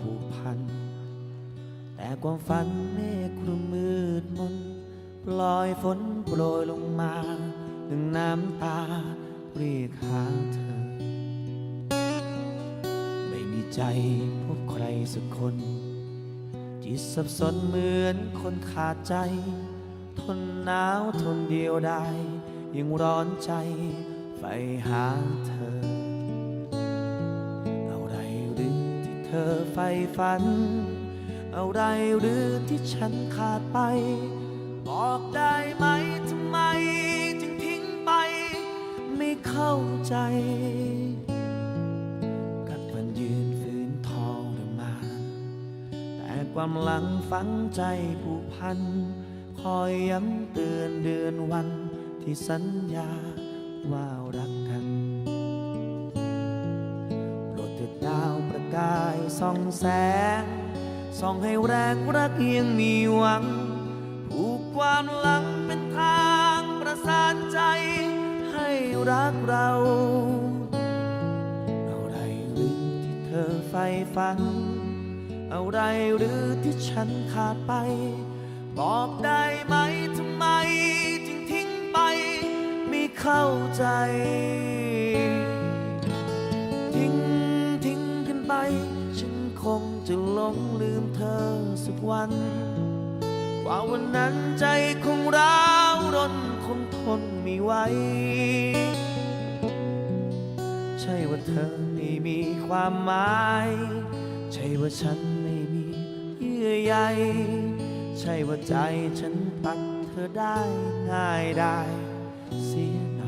ผูกพัน แต่ความฝันเมฆคลุมมืดมนปล่อยฝนโปรยลงมาดึงน้ำตาเรียกหาเธอ ไม่มีใจพบใครสักคน จิตสับสนเหมือนคนขาดใจ ทนหนาวทนเดียวได้ยังร้อนใจใฝ่หาเธอ ธอใฝ่ฝัน อะไรหรือที่ฉันขาดไป บอกได้ไหมทำไม จึงทิ้งไป ไม่เข้าใจกัดฟันยืนฝืนทอรมา แต่ความหลังฝังใจผูกพัน คอยย้ำเตือนเดือนวันที่สัญญาว่ารัก ส่องแสง ส่องให้แรงรักยังมีหวัง ผูกความหลังเป็นทางประสานใจ ให้รักเรา อะไรหรือที่เธอใฝ่ฝัน อะไรหรือที่ฉันขาดไป บอกได้ไหมทำไม จึงทิ้งไป ไม่เข้าใจ จะหลงลืมเธอสักวัน กว่าวันนั้นใจคงร้าวรนคงทนไม่ไหว ใช่ว่าเธอไม่มีความหมาย ใช่ว่าฉันไม่มีเยื่อใย ใช่ว่าใจฉันตัดเธอได้ง่ายได้เสีย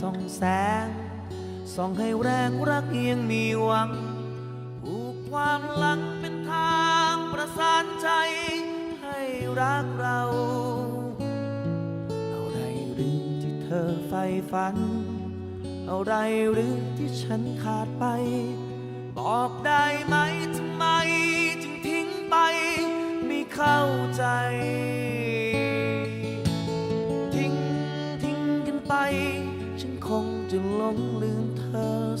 ส่องแสง ส่องให้แรงรักยังมีหวัง ผูกความหลังเป็นทางประสานใจ ให้รักเราอะไรหรือที่เธอใฝ่ฝัน อะไรหรือที่ฉันขาดไป บอกได้ไหมทำไม จึงทิ้งไป ไม่เข้าใจ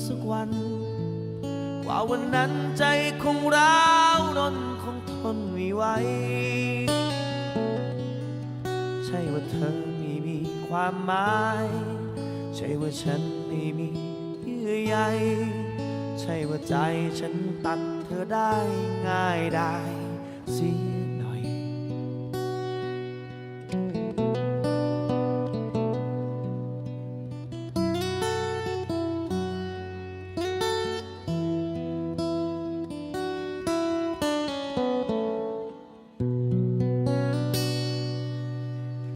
สักวัน กว่าวันนั้นใจคงร้าวรนคงทนไม่ไหว ใช่ว่าเธอไม่มีความหมาย ใช่ว่าฉันไม่มีเยื่อใย ใช่ว่าใจฉันตัดเธอได้ง่ายได้เสีย